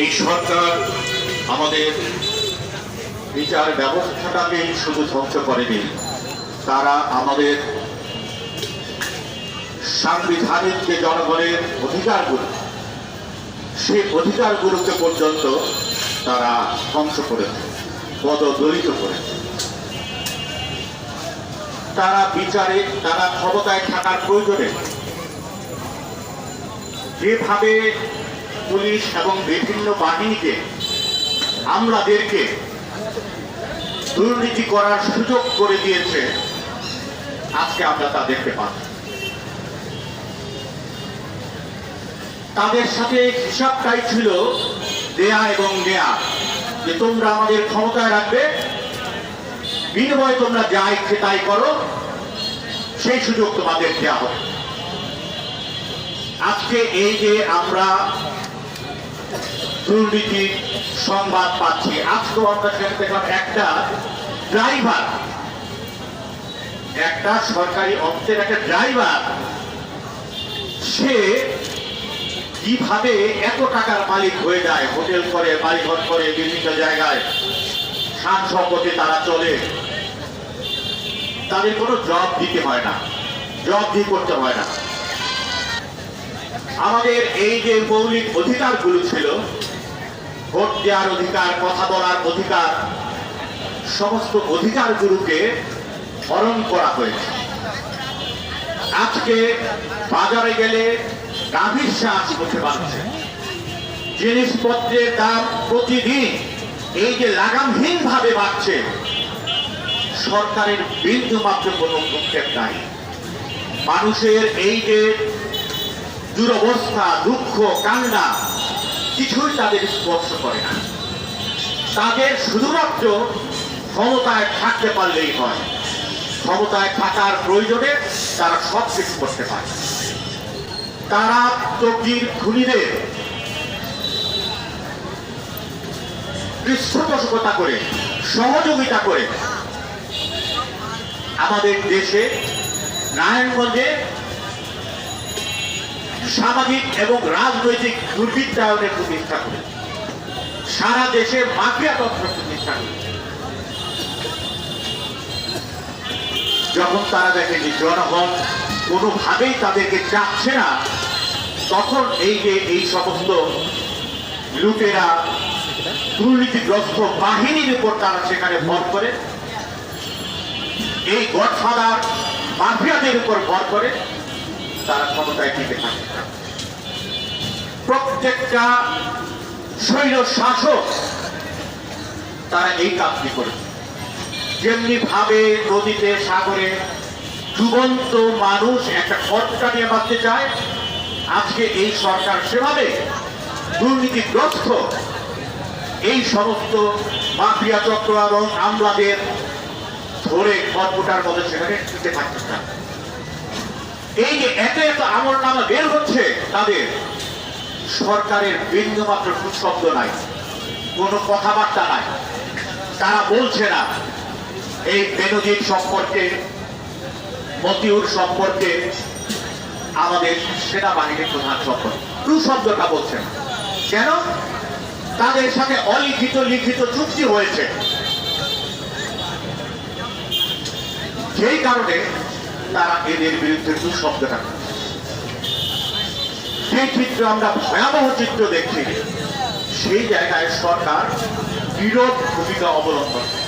এই সরকার আমাদের বিচার ব্যবস্থাটাকে শুধু ধ্বংস করেনি, তারা আমাদের সাংবিধানিক যে জনগণের অধিকারগুলো, সেই অধিকারগুলোকে পর্যন্ত তারা ধ্বংস করেছে, পদদলিত করেছে। তারা বিচারে, তারা ক্ষমতায় থাকার প্রয়োজনে যেভাবে পুলিশ এবং বিভিন্ন বাহিনীকে আমলাদেরকে দুর্নীতি করার সুযোগ করে দিয়েছে। আজকে আমরা তা দেখতে পাচ্ছি। তাদের সাথে হিসাবটাই ছিল দেয়া এবং নেয়া, যে তোমরা আমাদের ক্ষমতায় রাখবে, বিনিময়ে তোমরা যা ইচ্ছে তাই করো, সেই সুযোগ তোমাদের দেওয়া হবে। আজকে এই যে আমরা দুর্নীতির সংবাদ পাচ্ছি। আজকেও আমরা সেখানে দেখলাম একটা ড্রাইভার একটা সরকারি অফিসের একটা ড্রাইভার সে কীভাবে এত টাকার মালিক হয়ে যায়? হোটেল করে, বাড়িঘর করে, বিভিন্ন জায়গায় সান সম্পত্তি তারা চলে। তাদের কোনো জব দিতে হয় না। জব দিয়ে করতে হয় না। আমাদের এই যে মৌলিক অধিকারগুলো ছিল ভোট দেওয়ার অধিকার, কথা বলার অধিকার, সমস্ত অধিকারগুলোকে হরণ করা হয়েছে। আজকে বাজারে গেলে গাভীর শ্বাস উঠে পাচ্ছে জিনিসপত্রের দাম প্রতিদিন এই যে লাগামহীন ভাবে বাড়ছে, সরকারের বিন্দু মাত্র কোনো ভূক্ষেপ নাই। মানুষের এই যে দুরবস্থা, দুঃখ, কান্না কিছুই তাদের স্পর্শ করে না। তাদের শুধুমাত্র ক্ষমতায় থাকতে পারলেই হয়। ক্ষমতায় থাকার প্রয়োজনে তারা সব কিছু করতে পারে। তারা তকির খুনিদের পৃষ্ঠপোষকতা করে, সহযোগিতা করে আমাদের দেশে নারায়ণগঞ্জে সামাজিক এবং রাজনৈতিক দুর্বৃত্তায়নের প্রতিষ্ঠা করে সারা দেশে মাফিয়া তন্ত্র প্রতিষ্ঠা করে যখন তারা দেখে যে জনগণ কোনোভাবেই তাদেরকে চাচ্ছে না, তখন এই যে এই সমস্ত লুটেরা, দুর্নীতিগ্রস্ত বাহিনীর উপর তারা সেখানে ভর করে, এই গডফাদার মাফিয়াদের উপর ভর করে তারা ক্ষমতায় টিকে থাকে। প্রত্যেকটা শৈল শাসক তারা এই কাজটি করেছে যেমনি ভাবে নদীতে, সাগরে ডুবন্ত মানুষ একটা খরচা নিয়ে বাঁচতে চায়, আজকে এই সরকার সেভাবে দুর্নীতিগ্রস্ত। এই সমস্ত মাফিয়া চক্র এবং আমলাদের ধরে খড়কুটার মধ্যে সেখানে টিকে থাকতে চায়। এই যে এত এত আমল নামা বের হচ্ছে, তাদের সরকারের বিন্দুমাত্র সুশব্দ নাই, কোনো কথাবার্তা নাই। তারা বলছে না, এই বেনজির সম্পর্কে, মতিউর সম্পর্কে আমাদের সেনাবাহিনীর প্রধান সম্পর্কে। শব্দটা বলছে না। কেন? তাদের সাথে অলিখিত লিখিত চুক্তি হয়েছে। যেই কারণে তারা এদের বিরুদ্ধে টু শব্দটা যে চিত্র আমরা ভয়াবহ চিত্র দেখছি সেই জায়গায় সরকার বিরোধ ভূমিকা অবলম্বন করে।